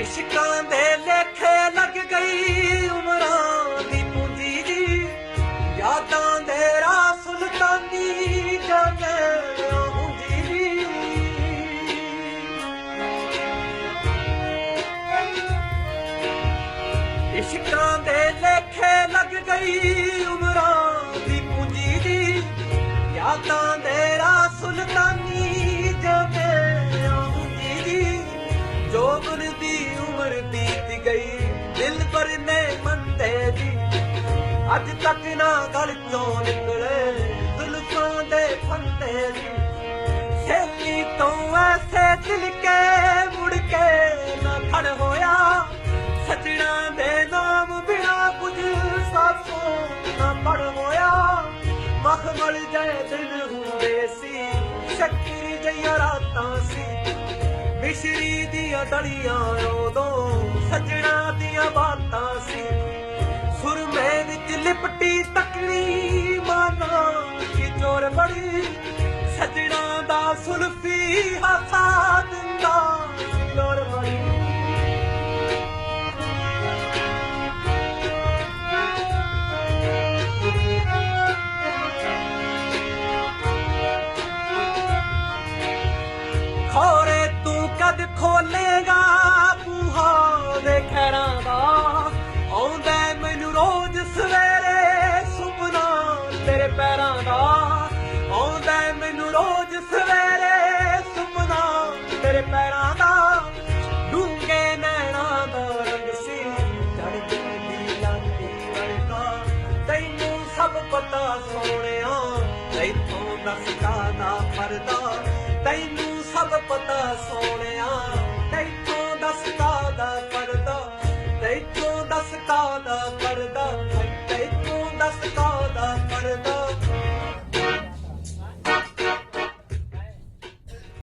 ਇਸ਼ਕਾਂ ਦੇ ਲੇਖੇ ਲੱਗ ਗਈ ਉਮਰਾਂ ਦੀ ਪੂੰਜੀ ਦੀ। ਯਾਦਾਂ ਦੇ ਰਾ ਸੁਲਤਾਨੀ ਜਾਣੇ ਹੁੰਦੀ ਦੀ ਇਸ਼ਕਾਂ ਦੇ ਲੇਖੇ ਲੱਗ ਗਈ ਉਮਰਾਂ ਦੀ ਪੂੰਜੀ ਦੀ। ਯਾਦਾਂ ਦੇ ਦਿਲ ਪਰ ਮੰਦੇ ਦੀ ਅੱਜ ਤੱਕ ਨਾ ਗਲ ਚੋਂ ਨਿਕਲੇ ਜ਼ੁਲਫਾਂ ਦੇ ਫੰਦੇ ਦੀ ਸੇਲੀ ਤੋਂ ਐਸੇ ਦਿਲ ਕੇ ਮੁੜ ਕੇ ਨਾ ਖੜ ਹੋਇਆ। ਸਜਣਾ ਦੇ ਨਾਮ ਬਿਨਾ ਕੁਝ ਸਾਸੋਂ ਨਾ ਪੜ ਹੋਇਆ। ਮਖਮਲ ਜੈ ਦਿਨ ਹੁੰਦੇ ਸੀ, ਸ਼ੱਕਰੀ ਜਈਆਂ ਰਾਤਾਂ ਸੀ। ਮਿਸ਼ਰੀ ਦੀਆਂ ਡਲੀਆਂ ਉਦੋਂ ਖੋਲੇਗਾ ਬੂਹਾ ਦੇ ਖੈਰਾਂ ਦਾ। ਆਉਂਦਾ ਮੈਨੂੰ ਰੋਜ਼ ਸਵੇਰੇ ਸੁਪਨਾ ਤੇਰੇ ਪੈਰਾਂ ਦਾ। ਆਉਂਦਾ ਮੈਨੂੰ ਰੋਜ਼ ਸਵੇਰੇ ਸੁਪਨਾ ਤੇਰੇ ਪੈਰਾਂ ਦਾ। ਡੂੰਗੇ ਨੈਣਾ ਦਾ ਰੰਗ ਸੀ ਚੜ੍ਹਦੀ ਦੀ ਲਾਂਦੀ ਤੈਨੂੰ ਸਭ ਪਤਾ ਸੋਹਣਿਆ, ਤੈਥੋਂ ਦੱਸਦਾ ਨਾ ਪਰਦਾ।